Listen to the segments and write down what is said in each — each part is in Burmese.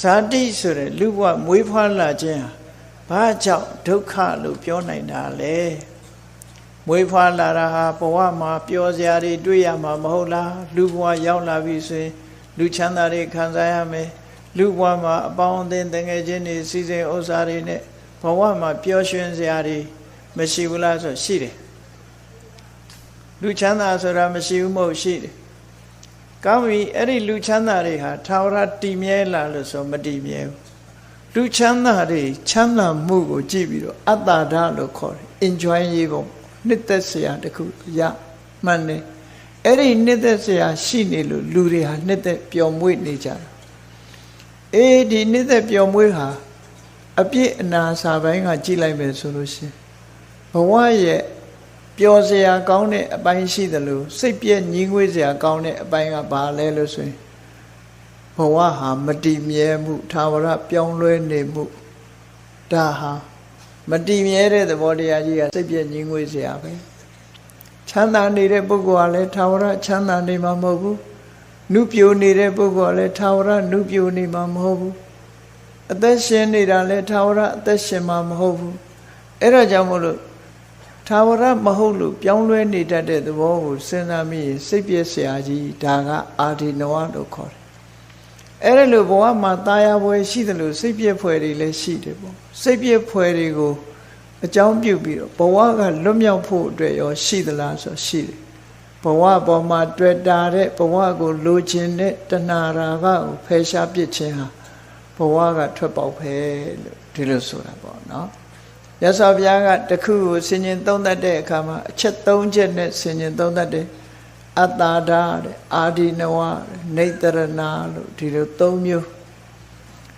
ဇာတိဆိုတဲ့လူဘဝမွေးဖွားလာခြင်းဟာဘာကြောင့်ဒုက္ခလို့ပြောနိုင်တာလဲမွေးဖွားလာတာဟာဘဝမှာပျော်စရာတွေတွေ့ရမှာမဟုတ်လားလူဘဝရောက်လာပြီဆိုရင်လူချမ်းသာတွေခံစားရမယ်လူဘဝမှာအပေါင်းအသင်းတငယ်ချင်းတွေစီစဉ်ဥစ္စာတွေနဲ့ဘဝမှာပျော်ရွှင်စရာတွေမရှိဘူးလားဆိုရှိတယ်လူချမ်းသာဆိုတာမရှိဘူးမဟုတ်ရှိတယ် ကောင်းပြီအဲ့ဒီလူချမ်းသာတွေဟာထာဝရတည်မြဲလာလို့ဆိုမတည်မြဲဘူးလူချမ်းသာတွေချမ်းသာမှုကိုကြည့်ပြီးတော့အတ္တဓာလို့ခေါ်တယ် enjoy ရေးပုံနှစ်သက်စရာတခုရမှန်တယ်အဲ့ဒီနှစ်သက်စရာရှိနေလို့လူတွေဟာနှစ်သက်ပျော်မွေ့နေကြတာအေးဒီနှစ်သက်ပျော်မွေ့ဟာအပြည့်အနာစာပိုင်းကကြည့်လိုက်မယ်ဆိုလို့ရှိရင်ဘဝရဲ့ ပျော်စရာကောင်းတဲ့အပိုင်းရှိသလိုစိတ်ပြည့်ညှင်းငွေ့စရာကောင်းတဲ့အပိုင်းကဘာလဲလို့ဆိုရင်ဘဝဟာမတည်မြဲမှုသာဝရပြောင်းလဲနေမှုဒါဟာမတည်မြဲတဲ့သဘောတရားကြီးကစိတ်ပြည့်ညှင်းငွေ့စရာပဲချမ်းသာနေတဲ့ပုဂ္ဂိုလ်ကလည်းသာဝရချမ်းသာနေမှာမဟုတ်ဘူးနုပြိုနေတဲ့ပုဂ္ဂိုလ်ကလည်းသာဝရနုပြိုနေမှာမဟုတ်ဘူးအသက်ရှင်နေတာလည်းသာဝရအသက်ရှင်မှာမဟုတ်ဘူးအဲ့ဒါကြောင့်မို့လို့ သာဝရမဟုတ်လို့ပြောင်းလဲနေတတ်တဲ့သဘောကိုစဉ်းစားမိရင်စိတ်ပြည့်စရာကြီးဒါကအာဒီနဝလို့ခေါ်တယ်အဲ့ဒါလို့ဘဝမှာตายပွဲရှိတယ်လို့စိတ်ပြည့်ဖွယ်တွေလည်းရှိတယ်ပေါ့စိတ်ပြည့်ဖွယ်တွေကိုအကြောင်းပြုပြီးတော့ဘဝကလွတ်မြောက်ဖို့အတွက်ရောရှိသလားဆိုရှိတယ်ဘဝပေါ်မှာတွေ့တာတဲ့ဘဝကိုလိုချင်တဲ့တဏှာရာဂကိုဖယ်ရှားပစ်ခြင်းဟာဘဝကထွက်ပေါက်ပဲလို့ဒီလိုဆိုတာပေါ့နော် မြတ်စွာဘုရားကတခုကိုဆင်ញင်သုံးတတ်တဲ့အခါမှာအချက်၃ချက်နဲ့ဆင်ញင်သုံးတတ်တယ်အတ္တာဒတဲ့အာဒီနဝနေတရဏလို့ဒီလို၃မျိုး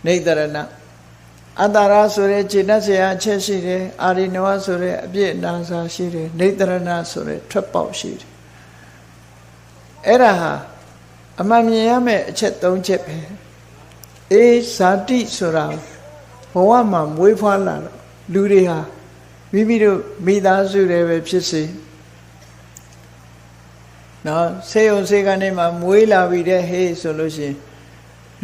နေတရဏအတ္တရာဆိုတဲ့ခြေနှက်စရာအချက်ရှိတယ်အာရိနဝဆိုတဲ့အပြည့်အနာစာရှိတယ်နေတရဏဆိုတဲ့ထွက်ပေါက်ရှိတယ်အဲ့ဒါဟာအမှန်မြင်ရမယ့်အချက်၃ချက်ပဲအေးဇာတိဆိုတာဘဝမှာမွေးဖွားလာတော့ လူတွေဟာမိမိတို့မိသားစုတွေပဲဖြစ်စေနော်ဆေးရုံဆေးကနေမှမွေးလာပြီတဲ့ဟေးဆိုလို့ရှိရင်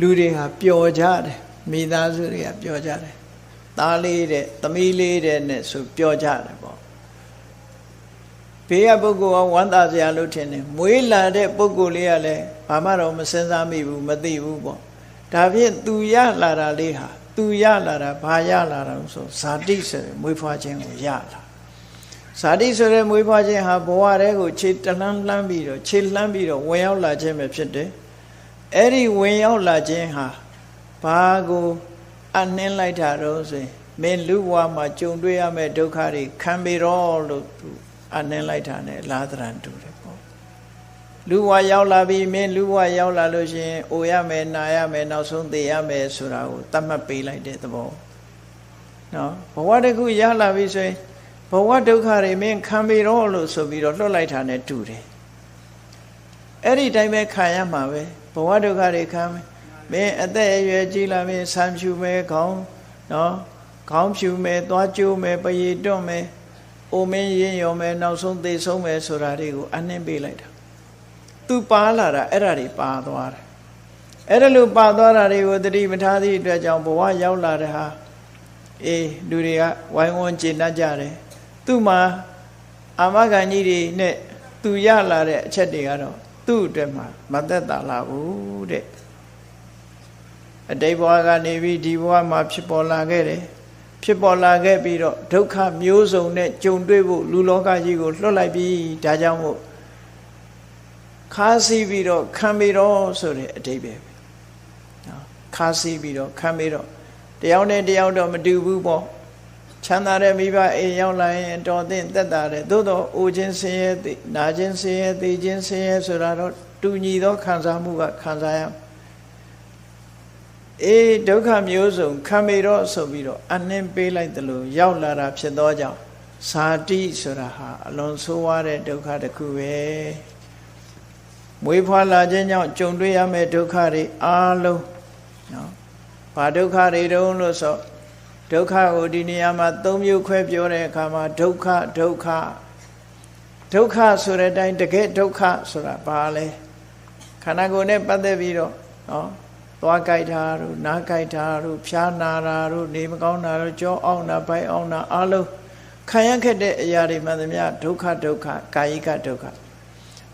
လူတွေဟာပျော်ကြတယ်မိသားစုတွေကပျော်ကြတယ်သားလေးတဲ့သမီးလေးတဲ့နဲ့ဆိုပျော်ကြတယ်ပေါ့ဘေးကပုဂ္ဂိုလ်ကဝမ်းသာစရာလို့ထင်တယ်မွေးလာတဲ့ပုဂ္ဂိုလ်လေးကလည်းဘာမှတော့မစင်စားမိဘူးမသိဘူးပေါ့ဒါဖြင့်သူရလာတာလေးဟာ သူရလာတာဘာရလာတာဆိုဇာတိဆိုတဲ့မွေးဖွားခြင်းကိုရလာဇာတိဆိုတဲ့မွေးဖွားခြင်းဟာဘဝတည်းကိုခြေတလှမ်းလှမ်းပြီးတော့ခြေလှမ်းပြီးတော့ဝင်ရောက်လာခြင်းပဲဖြစ်တယ်အဲ့ဒီဝင်ရောက်လာခြင်းဟာဘာကိုအနှင်းလိုက်တာတော့ဆိုရင်မင်းလူဘဝမှာကြုံတွေ့ရမယ့်ဒုက္ခတွေခံပေတော့လို့သူအနှင်းလိုက်တာ ਨੇ လာသရံတူတယ်ပေါ့ လူဘဝရောက်လာပြီးမင်းလူဘဝရောက်လာလို့ရှိရင်အိုရမယ်နာရမယ်နောက်ဆုံးသေရမယ်ဆိုတာကိုသတ်မှတ်ပေးလိုက်တဲ့သဘောနော်ဘဝတစ်ခုရလာပြီဆိုရင်ဘဝဒုက္ခတွေမင်းခံပေတော့လို့ဆိုပြီးတော့လွတ်လိုက်တာ ਨੇ တူတယ်အဲ့ဒီတိုင်းပဲခံရမှာပဲဘဝဒုက္ခတွေခံမယ်မင်းအသက်အရွယ်ကြီးလာမင်းဆံဖြူမယ်ခေါင်းနော်ခေါင်းဖြူမယ်သွားကျိုးမယ်ပရိတွန့်မယ်အိုမင်းရင်ရောမယ်နောက်ဆုံးသေဆုံးမယ်ဆိုတာတွေကိုအနှင်းပေးလိုက်တာ သူပါလာတာအဲ့ဒါတွေပါသွားတယ်အဲ့ဒါလို့ပါသွားတာတွေကိုတတိပဋ္ဌာသည့်အတွက်ကြောင့်ဘဝရောက်လာတဲ့ဟာအေးလူတွေကဝိုင်းဝန်းကျေနပ်ကြတယ်သူ့မှာအာမခံကြီးတွေနဲ့သူရလာတဲ့အချက်တွေကတော့သူ့အတွက်မှာမသက်သာလာဘူးတဲ့အတိတ်ဘဝကနေပြီးဒီဘဝမှာဖြစ်ပေါ်လာခဲ့တယ်ဖြစ်ပေါ်လာခဲ့ပြီးတော့ဒုက္ခမျိုးစုံနဲ့ကြုံတွေ့ဖို့လူလောကကြီးကိုလွတ်လိုက်ပြီးဒါကြောင့်မို့ ခါးစီးပြီးတော့ခံပြီးတော့ဆိုတဲ့အတိတ်ပဲနော်ခါးစီးပြီးတော့ခံပြီးတော့တယောက်နဲ့တယောက်တော့မတူဘူးပေါ့ချမ်းသာတဲ့မိဘအိမ်ရောက်လာရင်တော်သင့်သက်သာတယ်သို့တော့အိုခြင်းဆင်းရဲနာခြင်းဆင်းရဲသိခြင်းဆင်းရဲဆိုတာတော့တူညီသောခံစားမှုကခံစားရမယ်အေးဒုက္ခမျိုးစုံခံမေတော့ဆိုပြီးတော့အနှင်းပေးလိုက်တယ်လို့ရောက်လာတာဖြစ်သောကြောင့်ဇာတိဆိုတာဟာအလွန်ဆိုးဝါးတဲ့ဒုက္ခတစ်ခုပဲ မွေးဖွားလာခြင်းကြောင့်ကြုံတွေ့ရမယ့်ဒုက္ခတွေအားလုံးနော်ဘာဒုက္ခတွေတုံးလို့ဆိုဒုက္ခကိုဒီနေရာမှာ၃မျိုးခွဲပြောတဲ့အခါမှာဒုက္ခဒုက္ခဒုက္ခဆိုတဲ့အတိုင်းတကယ်ဒုက္ခဆိုတာဘာလဲခန္ဓာကိုယ်နဲ့ပတ်သက်ပြီးတော့နော်သွားကြိုက်တာတို့နားကြိုက်တာတို့ဖျားနာတာတို့နေမကောင်းတာတို့ကြောအောင်တာဘိုက်အောင်တာအလုံးခံရခဲ့တဲ့အရာတွေမှန်သမျှဒုက္ခဒုက္ခကာယိကဒုက္ခ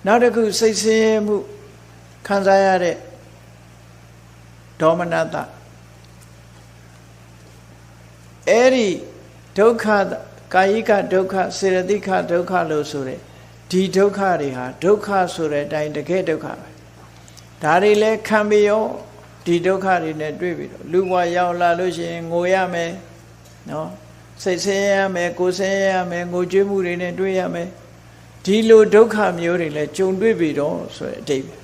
နောက်တစ်ခုစိတ်ဆင်းရဲမှုခံစားရတဲ့ဒေါမနတအဲ့ဒီဒုက္ခကာယိကဒုက္ခစေရတိခဒုက္ခလို့ဆိုတဲ့ဒီဒုက္ခတွေဟာဒုက္ခဆိုတဲ့အတိုင်းတကယ်ဒုက္ခပဲဒါတွေလည်းခံပြီးရောဒီဒုက္ခတွေနဲ့တွေ့ပြီးတော့လူဘဝရောက်လာလို့ရှိရင်ငိုရမယ်နော်စိတ်ဆင်းရဲရမယ်ကိုယ်ဆင်းရဲရမယ်ငိုကြွေးမှုတွေနဲ့တွေ့ရမယ် ဒီလိုဒုက္ခမျိုးတွေလည်းကြုံတွေ့ပြီးတော့ဆိုတဲ့အတိတ်ပဲ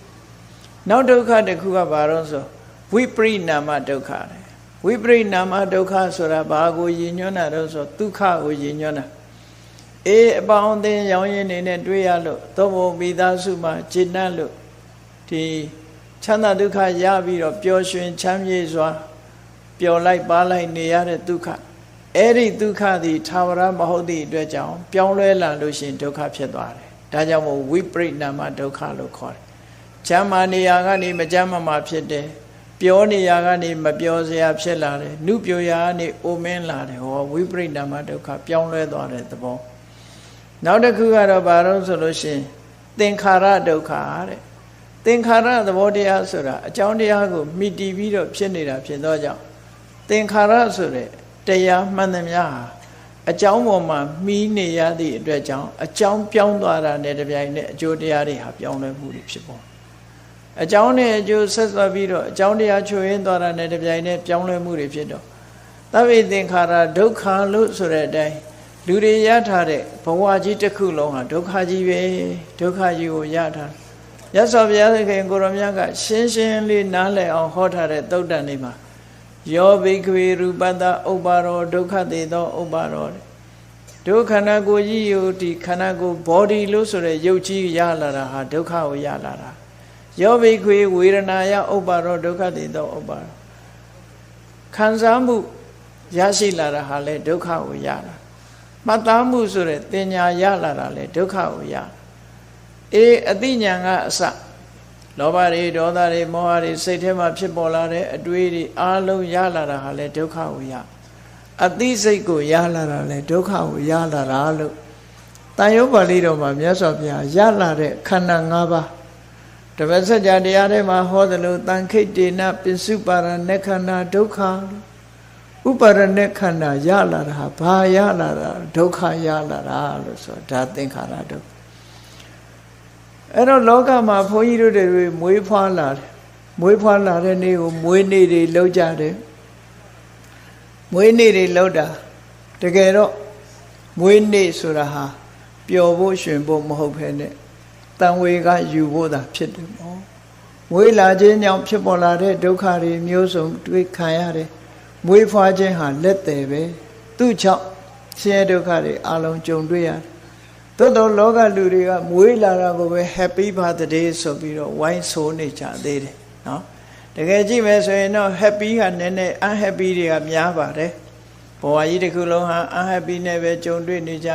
နောက်ဒုက္ခတစ်ခုကဘာလို့ဆိုဝိပရိနာမဒုက္ခတယ်ဝိပရိနာမဒုက္ခဆိုတာဘာကိုရည်ညွှန်းတာတော့ဆိုဒုက္ခကိုရည်ညွှန်းတာအေးအပေါင်းအသင်းရောင်းရင်းနေနဲ့တွေ့ရလို့သို့မဟုတ်မိသားစုမှာဂျင်းနှံ့လို့ဒီချမ်းသာဒုက္ခရပြီးတော့ပျော်ရွှင်ချမ်းမြေ့စွာပျော်လိုက်ပါလိုက်နေရတဲ့ဒုက္ခ အဲ့ဒီဒုက္ခသည်သာဝရမဟုတ်သည့်အတွက်ကြောင့်ပြောင်းလဲလာလို့ရှိရင်ဒုက္ခဖြစ်သွားတယ်ဒါကြောင့်မို့ဝိပရိနာမဒုက္ခလို့ခေါ်တယ်ချမ်းမာနေရာကနေမချမ်းမာမှာဖြစ်တယ်ပြောနေရာကနေမပြောစရာဖြစ်လာတယ်နုပြောရာကနေအိုမင်းလာတယ်ဟောဝိပရိနာမဒုက္ခပြောင်းလဲသွားတဲ့သဘောနောက်တစ်ခုကတော့ဘာလို့ဆိုလို့ရှိရင်သင်္ခါရဒုက္ခတဲ့သင်္ခါရသဘောတရားဆိုတာအကြောင်းတရားကိုမိတီးပြီးတော့ဖြစ်နေတာဖြစ်သောကြောင့်သင်္ခါရဆိုတဲ့ တရားမှန်သမျှဟာအကြောင်းပေါ်မှာမှီးနေရသည့်အတွက်ကြောင့်အကြောင်းပြောင်းသွားတာနဲ့တပြိုင်နက်အကျိုးတရားတွေဟာပြောင်းလဲမှုတွေဖြစ်ပေါ်အကြောင်းနဲ့အကျိုးဆက်သွယ်ပြီးတော့အကြောင်းတရားချွေရင်းသွားတာနဲ့တပြိုင်နက်ပြောင်းလဲမှုတွေဖြစ်တော့သဗ္ဗေသင်္ခါရဒုက္ခလို့ဆိုတဲ့အတိုင်းလူတွေရထားတဲ့ဘဝကြီးတစ်ခုလုံးဟာဒုက္ခကြီးပဲဒုက္ခကြီးကိုရထားရသော်ဘုရားသခင်ကိုရောမြတ်ကရှင်းရှင်းလေးနားလည်အောင်ဟောထားတဲ့သုတ်တန်လေးမှာ ယောဘိကဝေရူပတ္တဥပ္ပါရောဒုက္ခတေသောဥပ္ပါရောဒုက္ခန္ဓာကိုယ်ကြီးယုဒီခန္ဓာကိုယ် body လို့ဆိုတဲ့ရုပ်ကြီးရလာတာဟာဒုက္ခကိုရလာတာယောဘိခွေဝေဒနာယဥပ္ပါရောဒုက္ခတေသောဥပ္ပါရောခံစားမှုရရှိလာတာဟာလေဒုက္ခကိုရတာမှတ်သားမှုဆိုတဲ့တင်ညာရလာတာလေဒုက္ခကိုရအေးအတိညာကအစ လောဘတွေဒေါသတွေမောဟတွေစိတ်ထဲမှာဖြစ်ပေါ်လာတဲ့အတွေးတွေအားလုံးရလာတာဟာလေဒုက္ခကိုရအတိစိတ်ကိုရလာတာလေဒုက္ခကိုရလာတာလို့တန်ရုပ်ပါဠိတော်မှာမြတ်စွာဘုရားရလာတဲ့ခန္ဓာ၅ပါးတပည့်ဆက်ကြတရားထဲမှာဟောသလိုတန်ခိတ်တေနပိစုပါရณေခန္ဓာဒုက္ခဥပါရณေခန္ဓာရလာတာဘာရလာတာဒုက္ခရလာတာလို့ဆိုတာဒါသင်္ခါရဒုက္ခ အဲ့တော့လောကမှာဘုန်းကြီးတို့တွေမွေးဖွားလာတယ်မွေးဖွားလာတဲ့နေ့ကိုမွေးနေ့တွေလောက်ကြတယ်မွေးနေ့တွေလောက်တာတကယ်တော့မွေးနေ့ဆိုတာဟာပျော်ဖို့ရှင်ဖို့မဟုတ်ဘဲနဲ့တန်ဝေကယူဖို့သာဖြစ်တယ်ပေါ့မွေးလာခြင်းကြောင့်ဖြစ်ပေါ်လာတဲ့ဒုက္ခတွေမျိုးစုံတွေ့ခံရတယ်မွေးဖွားခြင်းဟာလက်တယ်ပဲသူ့ကြောင့်ဆင်းရဲဒုက္ခတွေအလုံးကြုံတွေ့ရတယ် သို့တော့လောကလူတွေကမွေးလာတာကိုပဲ happy birthday ဆိုပြီးတော့ဝိုင်းဆိုးနေကြသေးတယ်နော်တကယ်ကြည့်မယ်ဆိုရင်တော့ happy ကနည်းနည်း unhappy တွေကများပါတယ်ဘဝကြီးတစ်ခုလုံးဟာ unhappy နဲ့ပဲကြုံတွေ့နေကြ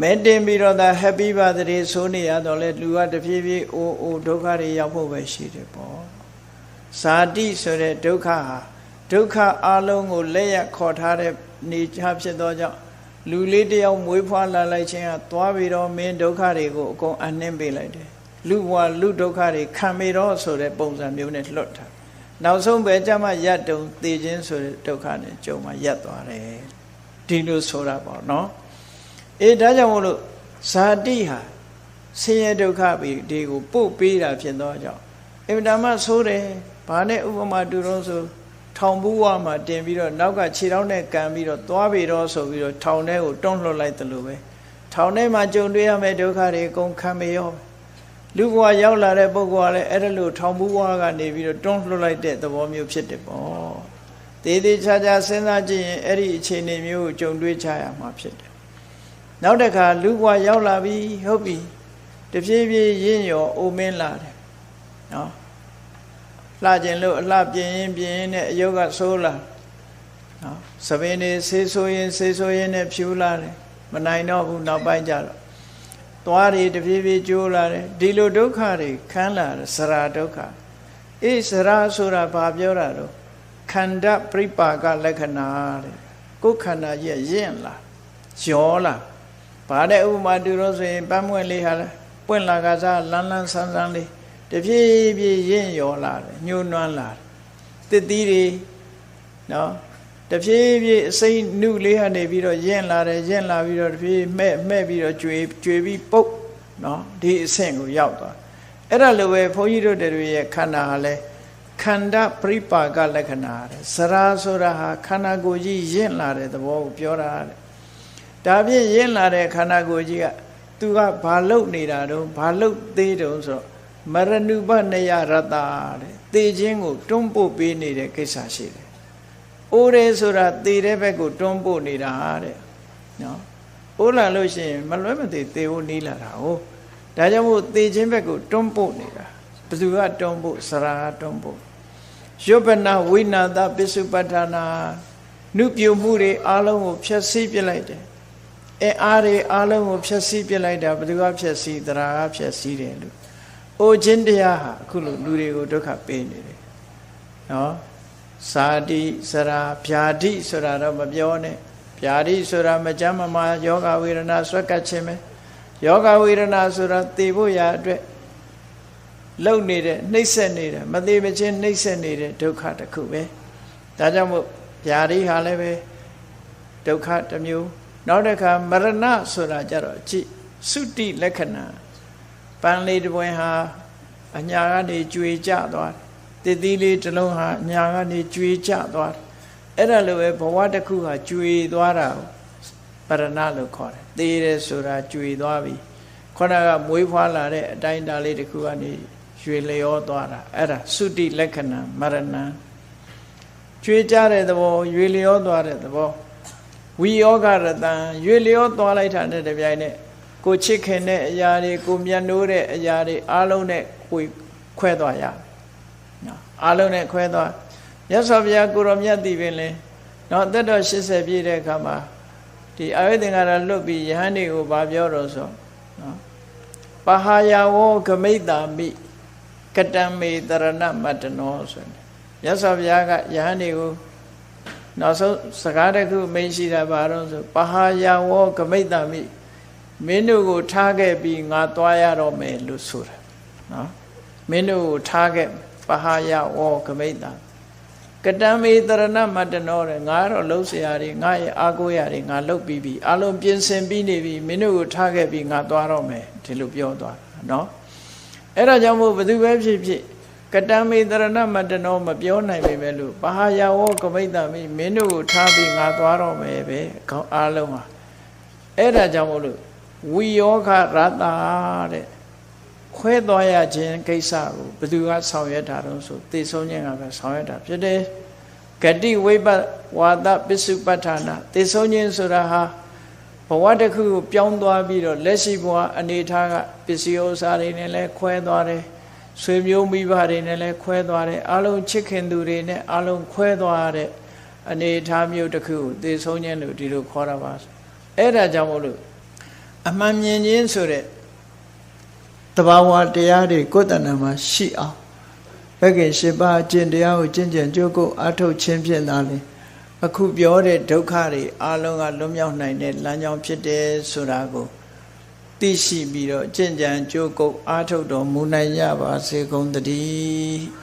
မဲတင်ပြီးတော့ဒါ happy birthday ဆိုနေရတော့လေလူကတဖြည်းဖြည်းအိုးအိုးဒုက္ခတွေရောက်ဖို့ပဲရှိတယ်ပေါ့ဇာတိဆိုတဲ့ဒုက္ခဟာဒုက္ခအလုံးကိုလက်ရခေါ်ထားတဲ့နေချဖြစ်သောကြောင့် လူလေးတယောက်မွေးဖွားလာလိုက်ခြင်းကသွားပြီးတော့မင်းဒုက္ခတွေကိုအကုန်အနှင်းပေးလိုက်တယ်လူဘဝလူဒုက္ခတွေခံမိတော့ဆိုတဲ့ပုံစံမျိုးနဲ့လွတ်တာနောက်ဆုံးပဲကြမှာရတ်တုံသေခြင်းဆိုတဲ့ဒုက္ခနဲ့ကြုံမှာရက်သွားတယ်ဒီလိုဆိုတာပေါ့နော်အေးဒါကြောင့်မို့လို့ဇာတိဟာဆင်းရဲဒုက္ခပြီးဒီကိုပို့ပေးတာဖြစ်သောကြောင့်အင်မတန်မှဆိုးတယ်ဘာနဲ့ဥပမာတူတော့ဆို ထောင်ဘူးဝမှာတင်ပြီးတော့နောက်ကခြေထောက်နဲ့ကန်ပြီးတော့သွားပြီတော့ဆိုပြီးတော့ထောင်ထဲကိုတွန်းလှုပ်လိုက်တယ်လို့ပဲထောင်ထဲမှာကြုံတွေ့ရမယ့်ဒုက္ခတွေအကုန်ခံမရောလူဘဝရောက်လာတဲ့ပုဂ္ဂိုလ်ကလည်းအဲ့ဒါလို့ထောင်ဘူးဝကနေပြီးတော့တွန်းလှုပ်လိုက်တဲ့သဘောမျိုးဖြစ်တယ်ပေါ့သေးသေးချာချာစဉ်းစားကြည့်ရင်အဲ့ဒီအခြေအနေမျိုးကိုကြုံတွေ့ချရမှာဖြစ်တယ်နောက်တစ်ခါလူဘဝရောက်လာပြီဟုတ်ပြီတဖြည်းဖြည်းရင့်ရောအိုမင်းလာတယ်နော် လှကျင်လို့အလှပြင်းရင်ပြင်းရင်နဲ့အယုတ်ကဆိုးလာနော်သပင်းနေဆေးဆိုးရင်ဆေးဆိုးရင်နဲ့ဖြူလာတယ်မနိုင်တော့ဘူးနောက်ပိုင်းကျတော့သွားတွေတဖြည်းဖြည်းကျိုးလာတယ်ဒီလိုဒုက္ခတွေခံလာတယ်စရာဒုက္ခဒဣစရာဆိုတာဘာပြောတာတော့ခန္ဓာပြိပါကလက္ခဏာတဲ့ကိုယ်ခန္ဓာကြီးရင့်လာရောလာဘာတဲ့ဥပမာတူလို့ဆိုရင်ပန်းမွင့်လေးဟာပွင့်လာကစားလန်းလန်းဆန်းဆန်းလေး တဖြည်းဖြည်းရင့်ရောလာတယ်ညှိုးနွမ်းလာတယ်တစ်သီးတွေနော်တဖြည်းဖြည်းအစိမ့်နုလေးကနေပြီးတော့ရင့်လာတယ်ရင့်လာပြီးတော့တဖြည်းမဲ့မဲ့ပြီးတော့ကျွေကျွေပြီးပုတ်နော်ဒီအဆင့်ကိုရောက်သွားအဲ့ဒါလိုပဲဘုန်းကြီးတို့တွေရဲ့ခန္ဓာဟာလဲခန္ဓာပြိပါကလက္ခဏာတဲ့စရာဆိုတာဟာခန္ဓာကိုယ်ကြီးရင့်လာတဲ့သဘောကိုပြောတာတဲ့ဒါဖြင့်ရင့်လာတဲ့ခန္ဓာကိုယ်ကြီးကသူကဘာလုတ်နေတာတုံးဘာလုတ်သေးတုံးဆိုတော့ မရဏုပနယရတ္တာတဲ့သေခြင်းကိုတွန်းပို့ပေးနေတဲ့ကိစ္စရှိတယ်။အိုးရဲဆိုတာသေတဲ့ဘက်ကိုတွန်းပို့နေတာတဲ့နော်။အိုးလာလို့ရှိရင်မလွဲမသွေသေဖို့နီးလာတာဟုတ်။ဒါကြောင့်မို့သေခြင်းဘက်ကိုတွန်းပို့နေတာ။ဘယ်သူကတွန်းပို့စရာကတွန်းပို့။ယုပနာဝိနာသပစ္စုပ္ပတ္ထနာနုပြုမှုတွေအလုံးကိုဖျက်ဆီးပြလိုက်တယ်။အဲအားတွေအလုံးကိုဖျက်ဆီးပြလိုက်တာဘယ်သူကဖျက်ဆီးသရာကဖျက်ဆီးတယ်လို့ အိုခြင်းတရားဟာအခုလိုလူတွေကိုဒုက္ခပေးနေတယ်နော်စာတိစရာဗျာတိဆိုတာတော့မပြောနဲ့ဗျာတိဆိုတာမကြမ်းမမာယောဂဝေဒနာဆွက်ကပ်ခြင်းပဲယောဂဝေဒနာဆိုတာသိဖို့ရာအတွက်လုံနေတဲ့နှိမ့်ဆက်နေတဲ့မသိမချင်းနှိမ့်ဆက်နေတဲ့ဒုက္ခတစ်ခုပဲဒါကြောင့်မို့ဗျာတိဟာလည်းပဲဒုက္ခတစ်မျိုး နောက်တစ်ခါမရဏဆိုတာကြတော့ကြည့်သုတိလက္ခဏာ ပန်းလေးတစ်ပွင့်ဟာအညာကနေကျွေကျသွားတယ်တည်တည်လေးတစ်လုံးဟာအညာကနေကျွေကျသွားတယ်အဲ့ဒါလိုပဲဘဝတစ်ခုဟာကျွေသွားတာပရဏလို့ခေါ်တယ်သေတယ်ဆိုတာကျွေသွားပြီခေါနကမွေးဖွားလာတဲ့အတိုင်းတာလေးတစ်ခုကနေရွေလျောသွားတာအဲ့ဒါသုတိလက္ခဏာမရဏကျွေကြတဲ့သဘောရွေလျောသွားတဲ့သဘောဝိယောဂရတံရွေလျောသွားလိုက်တာနဲ့တပြိုင်နက် ကိုချစ်ခင်တဲ့အရာတွေကိုမြတ်နိုးတဲ့အရာတွေအားလုံးနဲ့ကိုခွဲသွားရနော်အားလုံးနဲ့ခွဲသွားမြတ်စွာဘုရားကိုရောမြတ်တည်ပင်လဲနော်သက်တော်80ပြည့်တဲ့အခါမှာဒီအာယုသင်္ကာရလွတ်ပြီးယဟန်တွေကိုဗာပြောတော့ဆိုနော်ပဟာယဝောဂမိတ်တာမိကတံမေတရဏမတ္တနောဆိုတယ်မြတ်စွာဘုရားကယဟန်တွေကိုနောက်ဆုံးစကားတစ်ခုမိန်ရှိတာဘာလို့ဆိုပဟာယဝောဂမိတ်တာမိ မင်းတို့ကိုထားခဲ့ပြီးငါသွားရတော့မယ်လို့ဆိုတာနော်မင်းတို့ကိုထားခဲ့ပဟာယဝောကမိတ်တာကတံမေတရဏမတ္တနောတဲ့ငါတော့လှုပ်เสียရည်ငါရဲ့အာကိုရည်ငါလှုပ်ပြီးပြီအလုံးပြင်ဆင်ပြီးနေပြီမင်းတို့ကိုထားခဲ့ပြီးငါသွားတော့မယ်ဒီလိုပြောသွားတာနော်အဲ့ဒါကြောင့်မို့ဘယ်သူပဲဖြစ်ဖြစ်ကတံမေတရဏမတ္တနောမပြောနိုင်ပေမဲ့လို့ပဟာယဝောကမိတ်တာမင်းတို့ကိုထားပြီးငါသွားတော့မယ်ပဲခေါင်းအလုံးဟာအဲ့ဒါကြောင့်မို့လို့ ဝိယောဂရတာတဲ့ခွဲသွားရခြင်းကိစ္စကိုဘယ်သူကဆောင်ရွက်တာတော့ဆိုသိဆုံးခြင်းကပဲဆောင်ရွက်တာဖြစ်တယ်ဂတိဝိပဝါဒပစ္စုပ္ပထာနာသိဆုံးခြင်းဆိုတာဟာဘဝတစ်ခုကိုပြောင်းသွားပြီးတော့လက်ရှိဘဝအနေထားကပစ္စည်းဥစ္စာတွေနဲ့လည်းခွဲသွားတယ်ဆွေမျိုးမိဘတွေနဲ့လည်းခွဲသွားတယ်အလုံးချစ်ခင်သူတွေနဲ့အလုံးခွဲသွားတဲ့အနေထားမျိုးတစ်ခုကိုသိဆုံးခြင်းလို့ဒီလိုခေါ်တာပါအဲ့ဒါကြောင့်မို့လို့ အမှန်မြင်ခြင်းဆိုတဲ့တဘာဝတရားတွေကိုယ်တဏ္ဍာမှာရှိအောင်ဘက်ကင်၈ပါးအကျင့်တရားကိုကျင့်ကြံကြိုးကုပ်အားထုတ်ခြင်းဖြင့်သာလေအခုပြောတဲ့ဒုက္ခတွေအလုံးကလွတ်မြောက်နိုင်တဲ့လမ်းကြောင်းဖြစ်တယ်ဆိုတာကိုသိရှိပြီးတော့ကျင့်ကြံကြိုးကုပ်အားထုတ်တော်မူနိုင်ကြပါစေကုန်သတည်း